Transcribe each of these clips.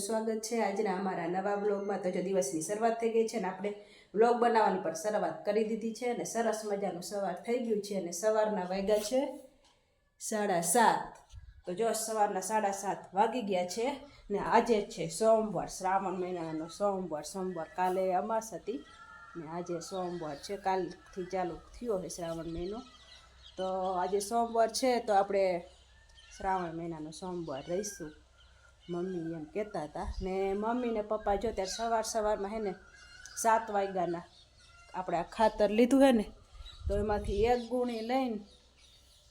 સ્વાગત છે. આજના અમારા નવા બ્લોગમાં તો જો દિવસની શરૂઆત થઈ ગઈ છે ને આપણે બ્લોગ બનાવવાની પણ શરૂઆત કરી દીધી છે અને સરસ મજાનું સવાર થઈ ગયું છે અને સવારના વાગ્યા છે સાડા સાત. તો જો સવારના સાડા સાત વાગી ગયા છે ને આજે છે સોમવાર, શ્રાવણ મહિનાનો સોમવાર સોમવાર કાલે અમાસ હતી ને આજે સોમવાર છે, કાલથી ચાલુ થયો છે શ્રાવણ મહિનો. તો આજે સોમવાર છે તો આપણે શ્રાવણ મહિનાનો સોમવાર રહીશું. મમ્મી એમ કહેતા હતા. ને મમ્મી ને પપ્પા જો ત્યારે સવાર સવારમાં હે ને સાત વાગ્યાના આપણે આ ખાતર લીધું હે ને, તો એમાંથી એક ગુણી લઈને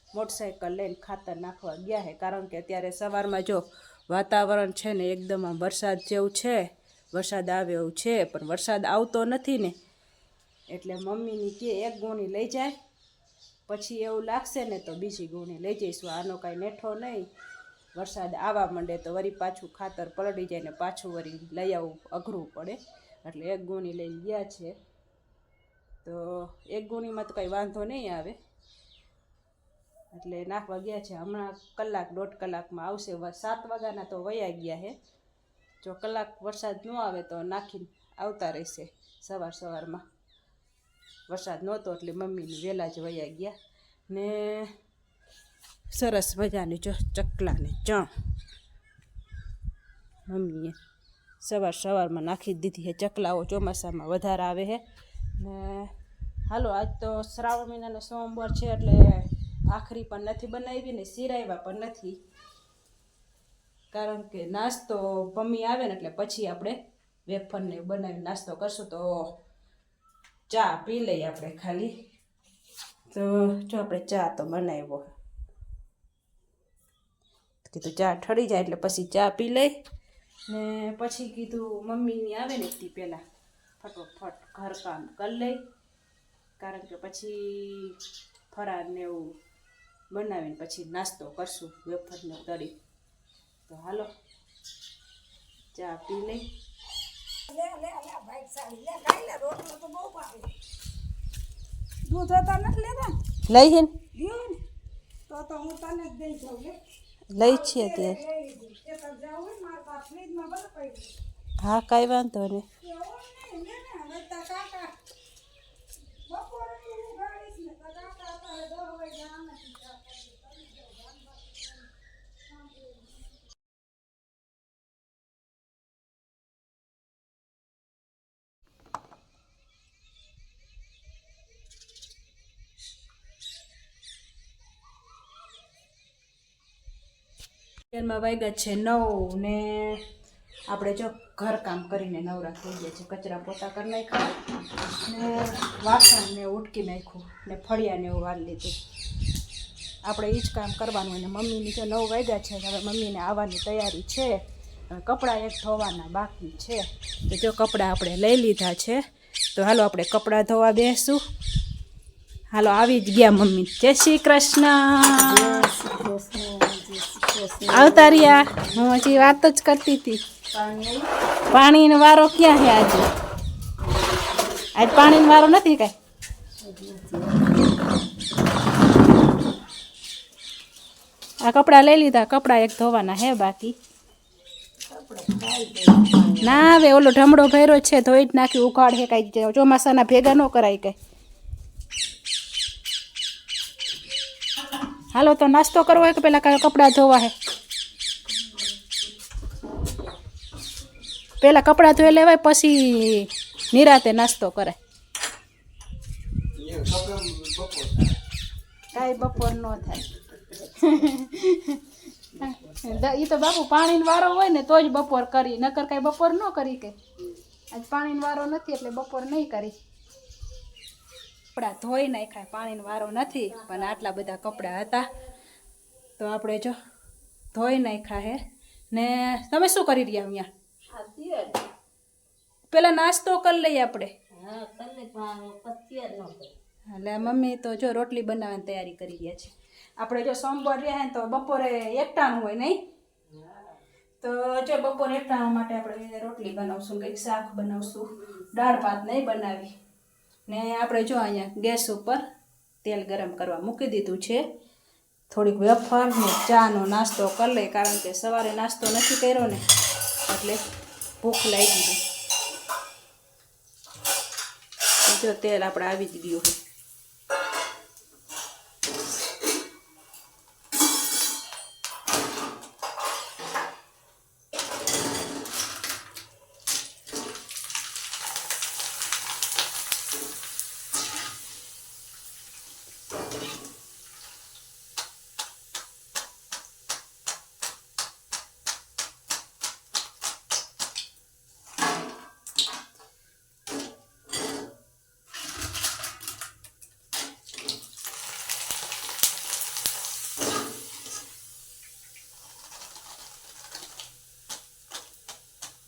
મોટરસાઇકલ લઈને ખાતર નાખવા ગયા છે કારણ કે અત્યારે સવારમાં જો વાતાવરણ છે ને એકદમ આમ વરસાદ જેવું છે, વરસાદ આવે એવું છે, પણ વરસાદ આવતો નથી ને, એટલે મમ્મીની કે એક ગુણી લઈ જાય, પછી એવું લાગશે ને તો બીજી ગુણી લઈ જઈશું. આનો કાંઈ નેઠો નહીં. વરસાદ આવવા માંડે તો વળી પાછું ખાતર પલળી જાય ને પાછું વળી લઈ આવવું અઘરું પડે. એટલે એક ગુણી લઈ ગયા છે. તો એક ગુણીમાં તો કંઈ વાંધો નહીં આવે. એટલે નાખવા ગયા છે. હમણાં કલાક દોઢ કલાકમાં આવશે. સાત વાગ્યાના તો વયા ગયા છે જો કલાક વરસાદ ન આવે તો નાખીને આવતા રહેશે સવાર સવારમાં. વરસાદ નહોતો એટલે મમ્મીને વહેલા જ વયા ગયા. ને સરસ મજાની જો ચકલાની ચણ. મમ્મીએ સવાર સવારમાં નાખી દીધી છે ચકલાઓ, ચોમાસામાં વધારે આવે છે. ને હાલો, આજ તો શ્રાવણ મહિનાનો સોમવાર છે એટલે આખરી પણ નથી બનાવી ને સિરાવ્યા પણ નથી. કારણ કે નાસ્તો મમ્મી આવે ને એટલે પછી આપણે વેફરને બનાવી નાસ્તો કરશું. તો ચા પી લઈએ આપણે ખાલી. તો જો આપણે ચા તો બનાવ્યો. કીધું ચા ઠરી જાય એટલે પછી ચા પી લઈ. ને પછી કીધું મમ્મીની આવે ને તે પહેલાં ફટોફટ ઘરકામ કરી લઈ. કારણ કે પછી ફરાર ને એવું બનાવીને પછી નાસ્તો કરશું વેફરને તળી તો હાલો ચા પી લઈ. દૂધ હતા નથી લેતા? લઈ હે ને તો તો હું તને જ દઈ જાઉં લે. લઈ છીએ તે. હા કાંઈ વાંધો નહીં લે ને હવે તાર કાકા બપોરે તું ઉઘાડીશ ને તાર કાકા અત્યારે દસ વાગે આને જ ચા કરી. તમે જાઓ, ગામ બાજુ. અત્યારમાં વાગ્યા છે નવ ને આપણે જો ઘરકામ કરીને નવરા થઈ ગયા છે. કચરા પોતા કરી નાખ્યા ને વાસણ ને ઉટકી નાખ્યું ને ફળિયાને એવું વાર લીધું. આપણે એ જ કામ કરવાનું અને મમ્મીની જો નવ વાગ્યા છે હવે મમ્મીને આવવાની તૈયારી છે. કપડાં એક ધોવાના બાકી છે. તો જો કપડાં આપણે લઈ લીધા છે, તો હાલો આપણે કપડાં ધોવા બેસું. હાલો આવી જ ગયા મમ્મી. જય શ્રી કૃષ્ણ. આવતા રહ્યા હું હજી વાત જ કરતી હતી. પાણીનો વારો ક્યાં છે આજે? આજ પાણીનો વારો નથી કાંઈ? આ કપડાં લઈ લીધા, કપડાં એક ધોવાના હે બાકી. ના હવે ઓલો ઢમડો ભર્યો છે, ધોઈ જ નાખી ઉકાળ હે કાંઈક ચોમાસાના ભેગા ન કરાય કાંઈ. હાલો તો નાસ્તો કરવો હોય કે પેલા કાંઈ કપડાં ધોવા હે? પેલા કપડાં ધોઈ લેવાય પછી નિરાતે નાસ્તો કરે. કાંઈ બપોર ન થાય. એ તો બાપુ પાણીનો વારો હોય ને તો જ બપોર કરી. નકર કાંઈ બપોર ન કરી કે. આજ પાણીનો વારો નથી એટલે બપોર નહીં કરી. કપડાં ધોઈ નાખ્યા પાણીનો વારો નથી પણ આટલા બધા કપડાં હતા. તો આપણે જો ધોઈ નાખ્યા હે. ને તમે શું કરી રહ્યા અહીંયા? પેલા નાસ્તો કરી લઈએ આપણે. એટલે મમ્મી તો જો રોટલી બનાવવાની તૈયારી કરી રહ્યા છે. આપણે જો સોમવાર રહ્યા તો બપોરે એકટાણું હોય નહીં? તો જો બપોરે એકટાણું માટે આપણે રોટલી બનાવશું કંઈક શાક બનાવશું દાળ ભાત નહીં બનાવી. ને આપણે જો અહીંયા ગેસ ઉપર તેલ ગરમ કરવા મૂકી દીધું છે. થોડીક વેફર ને ચાનો નાસ્તો કરી લઈએ, કારણ કે સવારે નાસ્તો નથી કર્યો ને, એટલે ભૂખ લાગી ગઈ. જો તેલ આપણે આવી જ ગયું છે.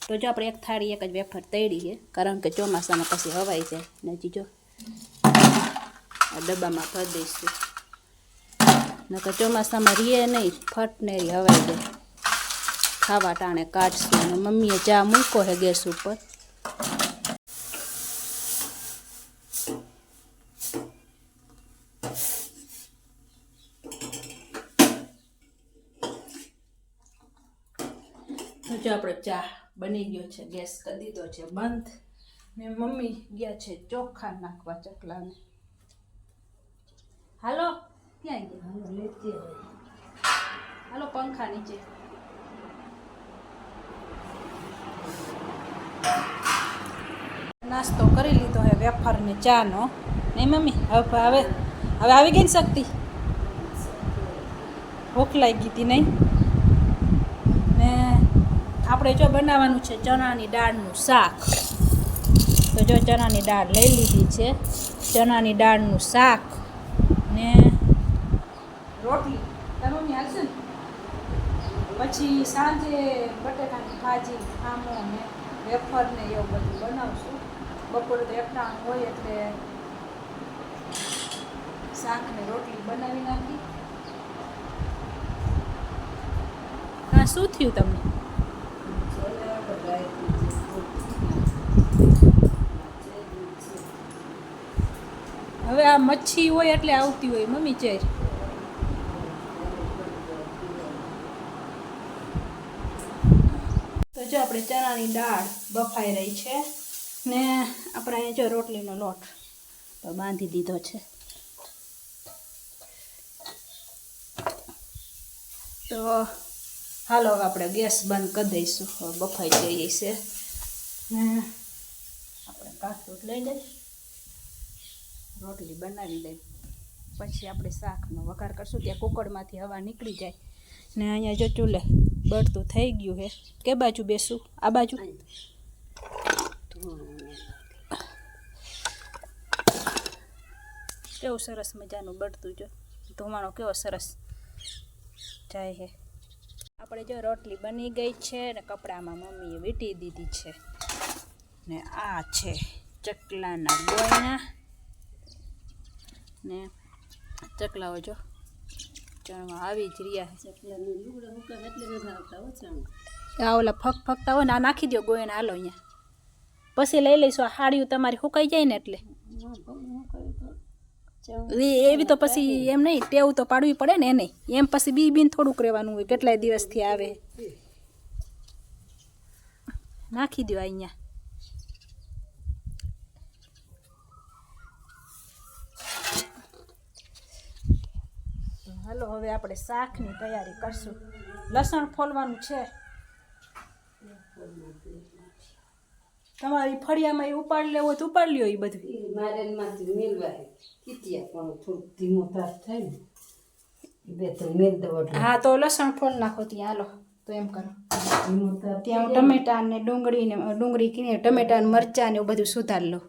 તો જો આપણે એક થાળી એક જ વેફર તળી કારણ કે ચોમાસામાં પછી હવાઈ જાય. ને હજી જો, આ ડબ્બામાં ભરી દઈશું. નકર ચોમાસામાં રીએ નહીં, ફટ ને હવાઈ જાય. ખાવા ટાણે કાઢશું અને મમ્મીએ ચા મૂકો છે ગેસ ઉપર. તો જો આપણે ચા બની ગયો છે ગેસ કરી દીધો છે બંધ. ને મમ્મી ગયા છે ચોખા નાખવા ચકલાને. હાલો ક્યાં ગયા? હાલો પંખા નીચે. નાસ્તો કરી લીધો હે વેફર ને ચા નો નહીં મમ્મી? હવે હવે હવે આવી ગઈ ને શક્તિ. ભૂખ લાગી હતી નહીં? આપણે જો બનાવવાનું છે ચણાની દાળનું શાક. તો જો ચણાની દાળ લઈ લીધી છે. ચણાની દાળનું શાક ને રોટલી. તમે હાલશે ને? પછી સાંજે બટેટાની ભાજી, આમો ને વેફર ને એવું બધું બનાવશું. બપોરે તો એકટાણ હોય એટલે શાક ને રોટલી બનાવી નાખી. હા, શું થયું તમને? હવે આ મચ્છી હોય એટલે આવતી હોય, મમ્મી ચેર. તો જો આપણે ચણાની દાળ બફાઈ રહી છે ને આપણે અહીંયા જો રોટલીનો લોટ તો બાંધી દીધો છે. તો હાલો આપણે ગેસ બંધ કરી દઈશું બફાઈ જઈએ છે. આપણે કાઠું લઈ લઈ રોટલી બનાવી લઈ પછી આપણે શાકનો વઘાર કરશું. ત્યાં કુકરમાંથી હવા નીકળી જાય. ને અહીંયા જો ચૂલે બળતું થઈ ગયું હે કે બાજુ બેસું? આ બાજુ? કેવું સરસ મજાનું બળતું જો. ધુમાણો કેવો સરસ જાય હે આપણે જો રોટલી બની ગઈ છે ને કપડામાં મમ્મીએ વીંટી દીધી છે. ને આ છે ચકલાના ગોયના ને ચકલાઓ જો ચણવા આવી જ રહ્યા છે. આ ઓલા ફક ફકતા હોય ને, આ નાખી દો ગોયને હાલો અહીંયા. પછી લઈ લઈશું, આ હાડિયું તમારી સુકાઈ જાય ને એટલે. એવી તો પછી એમ નહીં, ટેવ તો પાડવી પડે ને એને. એમ પછી બી બીન થોડુંક રહેવાનું હોય, કેટલાય દિવસથી આવે. નાખી દો અહીંયા. હાલો હવે આપણે શાકની તૈયારી કરશું. લસણ ફોલવાનું છે. તમારી ફળિયામાં એ ઉપાડ લેવો તો ઉપાડ લ્યો એ બધું. મારેલમાંથી મેળવાય કીટિયા પણ થોડુંક ધીમો તાપ થાય ને બે ત્રણ મેળ દો હા તો લસણ ફોલ નાખો ત્યાં હાલો તો એમ કરો. ત્યાં હું ટમેટા ને. ડુંગળી ને ડુંગળી કીને ટમેટા ને મરચાં ને એવું બધું સુધાર લો.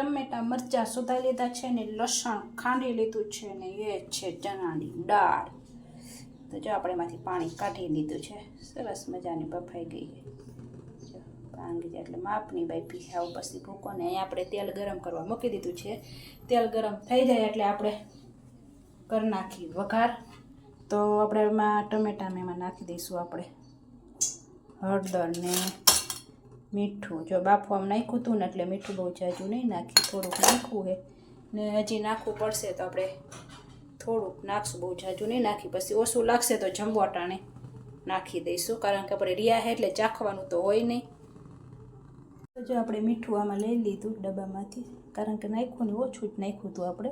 ટમેટા મરચાં સુધારી લીધા છે ને લસણ ખાંડી લીધું છે ને એ છે ચણાની દાળ. તો જો આપણે એમાંથી પાણી કાઢી લીધું છે. સરસ મજાની બફાઈ ગઈ ભાંગી જાય એટલે માપની બાઈ આવું પછી ભૂકોને અહીંયા આપણે તેલ ગરમ કરવા મૂકી દીધું છે. તેલ ગરમ થઈ જાય એટલે આપણે કરી નાખી વઘાર. તો આપણે એમાં ટમેટાને એમાં નાખી દઈશું આપણે. હળદર ને મીઠું. જો બાફવામાં નાખ્યું હતું ને એટલે મીઠું બહુ જાજુ નહીં નાખી, થોડુંક નાખવું છે ને હજી નાખવું પડશે તો આપણે થોડુંક નાખશું, બહુ જાજુ નહીં નાખી. પછી ઓછું લાગશે તો જમવા ટાણે નાખી દઈશું, કારણ કે આપણે રિયા હે એટલે ચાખવાનું તો હોય નહીં. તો જો આપણે મીઠું આમાં લઈ લીધું ડબ્બામાંથી, કારણ કે નાખ્યું ને ઓછું જ નાખ્યું હતું આપણે.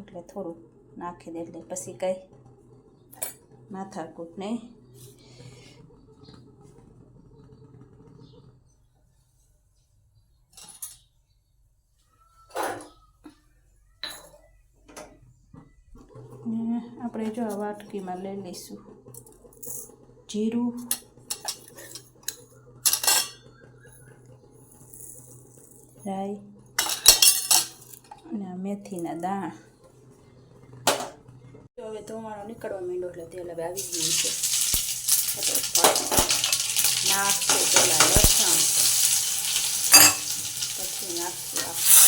એટલે થોડું નાખી દે એટલે પછી કાંઈ માથાકૂટ નહીં ને આપણે જો આ વાટકીમાં લઈ લઈશું. જીરું. રાઈ. અને મેથીના દાણા. હવે ધોવાણો નીકળવા માંડ્યો એટલે તેલ હવે આવી ગયું છે. નાખશું પહેલાં લસણ. પછી નાખશું આ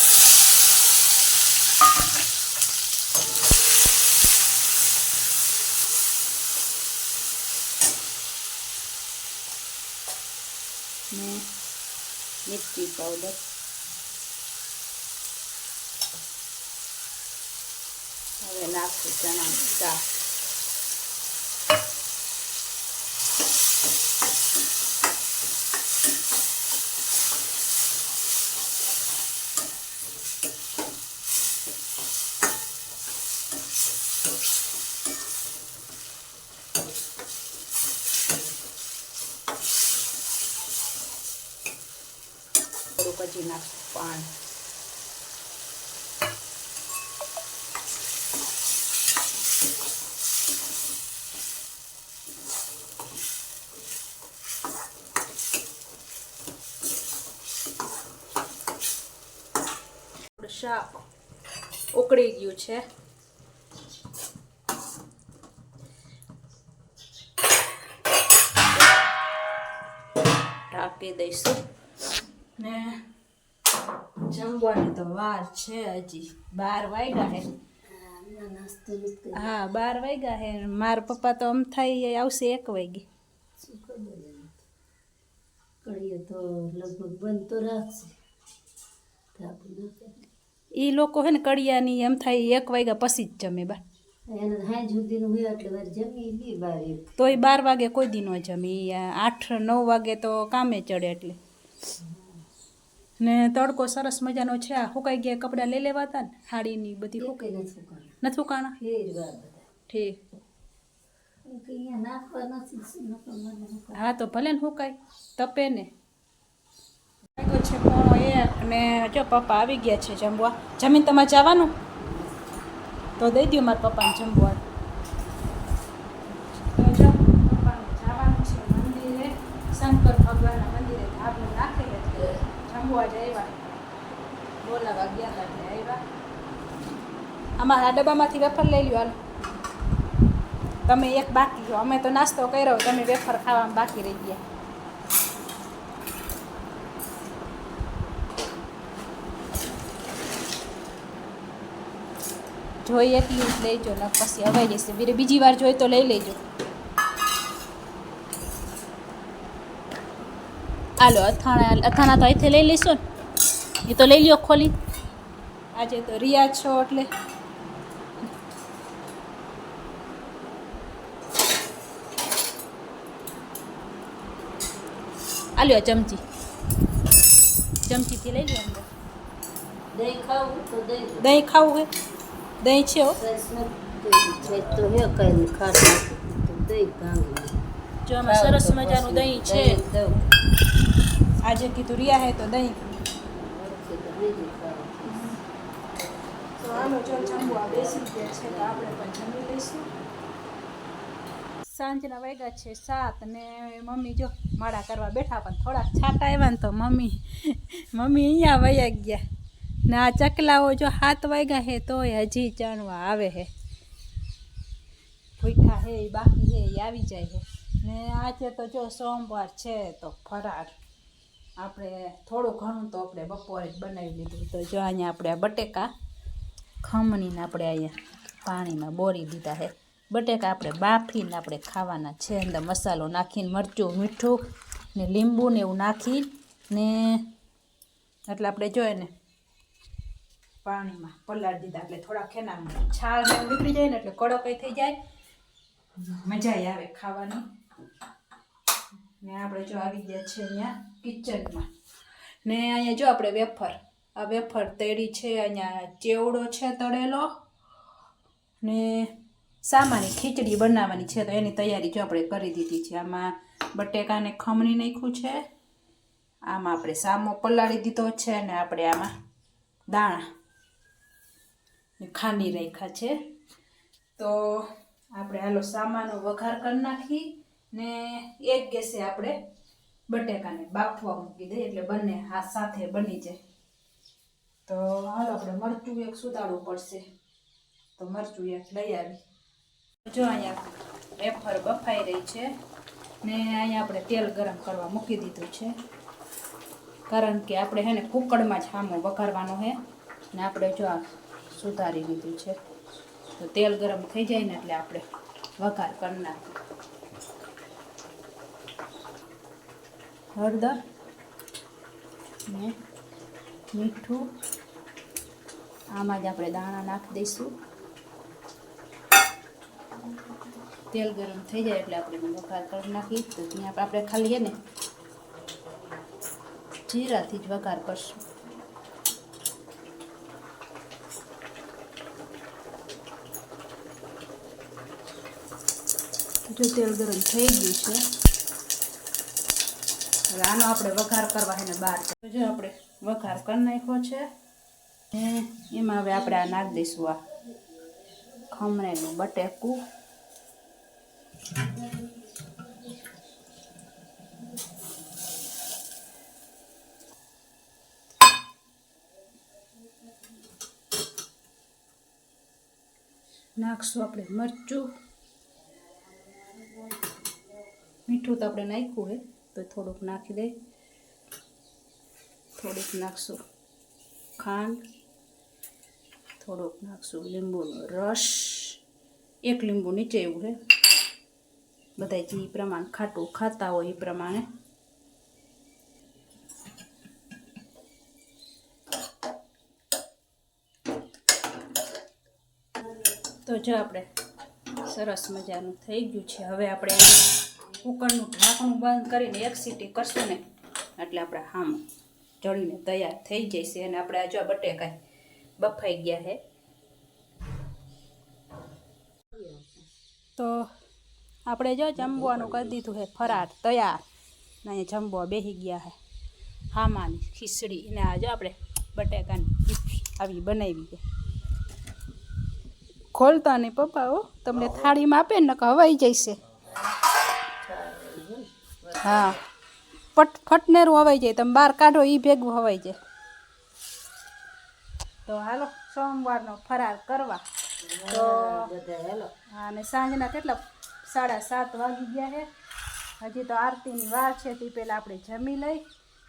ને મિર્ચી પાવડર હવે નાખશું ચણાની દાળ થોડુંક હજી નાખશું પાણી ઉકળી ગયું છે. ઢાંકી દઈશું. ને જમવાની તો વાર છે હજી. બાર વાગ્યા હે. હા બાર વાગ્યા હે. મારા પપ્પા તો આમ થાય આવશે એક વાગે. કડીએ તો લગભગ બંધ તો રાખશે. તો. એ લોકો હે ને કડિયાની એમ થાય એક વાગ્યા પછી જ જમે બા. બાર. એક તોય બાર વાગે કોઈ દી ન જમે. આઠ નવ વાગે તો કામે ચડે એટલે. ને તડકો સરસ મજાનો છે. આ સુકાઈ ગયા કપડાં લઈ લેવા હતા ને હાડીની બધી સુકાઈ. નથી કરવાનું નથી કાણા ફેરવા બધા. ઠીક. હા તો ભલે ને સુકાય. તપે ને. છે પોણો એક ને જો પપ્પા આવી ગયા છે જમવા. જમીન તમારે જવાનું? તો દઈ દઉં મારા પપ્પાને જમવા. તો જો પપ્પાને જવાનું છે મંદિરે. શંકર ભગવાનના મંદિરે ધાબળો નાખે એટલે બોલાવા ગયા હતા આમાં ડબ્બામાંથી વેફર લઈ લ્યો હાલો. તમે એક બાકી છો અમે તો નાસ્તો કર્યો, તમે વેફર ખાવામાં બાકી રહી ગયા. જોઈ એટલી જ લેજો, ને પછી હવાઈ જશે બીજી વાર જોઈ તો લઈ લેજો. હાલો અથાણા અથાણા તો અહીંથી લઈ લઈશું ને. એ તો લઈ લ્યો ખોલી. આજે તો રિયા છો એટલે. આલ્યો ચમચી. ચમચીથી લઈ લ્યો અંદર. દહીં ખાવું તો દહીં દહીં ખાવું હે દહીં છે સરસ મજાનું દહીં. છે. આજે કીધું રિયા હે તો દહીં સાંજના વાગ્યા છે સાત ને મમ્મી જો માળા કરવા બેઠા પણ થોડાક છાટા આવ્યા ને તો મમ્મી મમ્મી અહીંયા વયા ગયા. ને આ ચકલાઓ જો હાથ વાગ્યા હે તોય હજી ચણવા આવે હે ભૂખા હે બાકી હે આવી જાય હે ને આજે તો જો સોમવાર છે તો ફરાળ. આપણે થોડું ઘણું તો આપણે બપોરે જ બનાવી લીધું તો જો અહીંયા આપણે બટેકા ખમણીને આપણે અહીંયા પાણીમાં બોરી દીધા છે. બટેકા આપણે બાફીને આપણે ખાવાના છે. અંદર મસાલો નાખીને મરચું, મીઠું ને લીંબુ ને એવું નાખી ને એટલે આપણે જોઈએ ને પાણીમાં પલાળી દીધા. એટલે થોડા ખેનામાં છાલ નીકળી જાય ને એટલે કડક થઈ જાય. મજા આવે ખાવાની. ને આપણે જો આવી ગયા છે અહીંયા કિચનમાં ને અહીંયા જો આપણે વેફર. આ વેફર તળી છે, અહીંયા ચેવડો છે તળેલો. ને સામાની ખીચડી બનાવવાની છે, તો એની તૈયારી જો આપણે કરી દીધી છે. આમાં બટેકાને ખમણી નાખ્યું છે. આમાં આપણે સામો પલાળી દીધો છે અને આપણે આમાં દાણા ખાંડી રાખ્યા છે. તો આપણે હાલો સામાનો વઘાર કરી નાખી. ને એક ગેસે આપણે બટેકાને બાફવા મૂકી દઈએ એટલે બંને હા સાથે બની જાય. તો હાલો આપણે મરચું એક સુધારવું પડશે. તો મરચું એક લઈ આવી. જો અહીંયા વેફર બફાઈ રહી છે ને અહીંયા આપણે તેલ ગરમ કરવા મૂકી દીધું છે. કારણ કે આપણે હે ને કુકડમાં જ હામો વઘારવાનો છે ને આપણે જો આ સુધારી લીધું છે. તો તેલ ગરમ થઈ જાય ને એટલે આપણે વઘાર કરી નાખીએ. હળદર, ને મીઠું. આમાં જ આપણે દાણા નાખી દઈશું. તેલ ગરમ થઈ જાય એટલે આપણે વઘાર કરી નાખી તો ત્યાં આપણે ખાલી ને જીરાથી જ વઘાર કરશું. જો તેલ ગરમ થઈ ગયું છે હવે આનો આપણે વઘાર કરવા એને બહાર આપણે વઘાર કરી નાખ્યો છે એમાં હવે આપણે આ નાખી દઈશું આ ખમણેલું બટેકું. નાખશું આપણે મરચું. મીઠું તો આપણે નાખ્યું હે. તો થોડુંક નાખી દે થોડુંક નાખશું ખાંડ થોડુંક નાખશું લીંબુનો રસ એક લીંબુ નીચે એવું છે બધા જે પ્રમાણે ખાટું ખાતા હોય એ પ્રમાણે તો જો આપણે સરસ મજાનું થઈ ગયું છે, હવે આપણે કુકરનું ઢાંકણું બંધ કરીને એક સીટી કરશું ને એટલે આપણે હામ જળીને તૈયાર થઈ જશે અને આપણે આ જો બટેકા બફાઈ ગયા છે તો આપણે જો જમવાનું કરી દીધું છે ફરાર તૈયાર. ને અહીંયા જમવા બેસી ગયા છે હામાની ખીચડી ને આ જો આપણે બટેકાની આવી બનાવી છે. ખોલતા નહીં પપ્પા હો તમને થાળીમાં આપે ને કે હવાઈ જશે હા. પટ ફટનેરું હવાઈ જાય. તમે બહાર કાઢો એ ભેગું હવાઈ જાય. તો હાલો, સોમવારનો ફરાર કરવા. તો હા અને સાંજના કેટલા? સાડા સાત વાગી ગયા છે. હજી તો આરતીની વાર છે, તે પહેલાં આપણે જમી લઈ.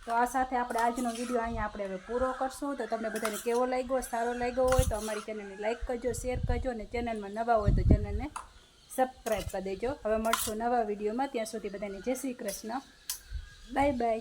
તો આ સાથે આપણે આજનો વીડિયો અહીંયા આપણે હવે પૂરો કરશું. તો તમને બધાને કેવો લાગ્યો, સારો લાગ્યો હોય તો અમારી ચેનલને લાઇક કરજો શેર કરજો અને ચેનલમાં નવા હોય તો ચેનલને સબસ્ક્રાઈબ કરી દેજો. હવે મળશું નવા વિડીયોમાં. ત્યાં સુધી બધાને જય શ્રી કૃષ્ણ. Bye bye.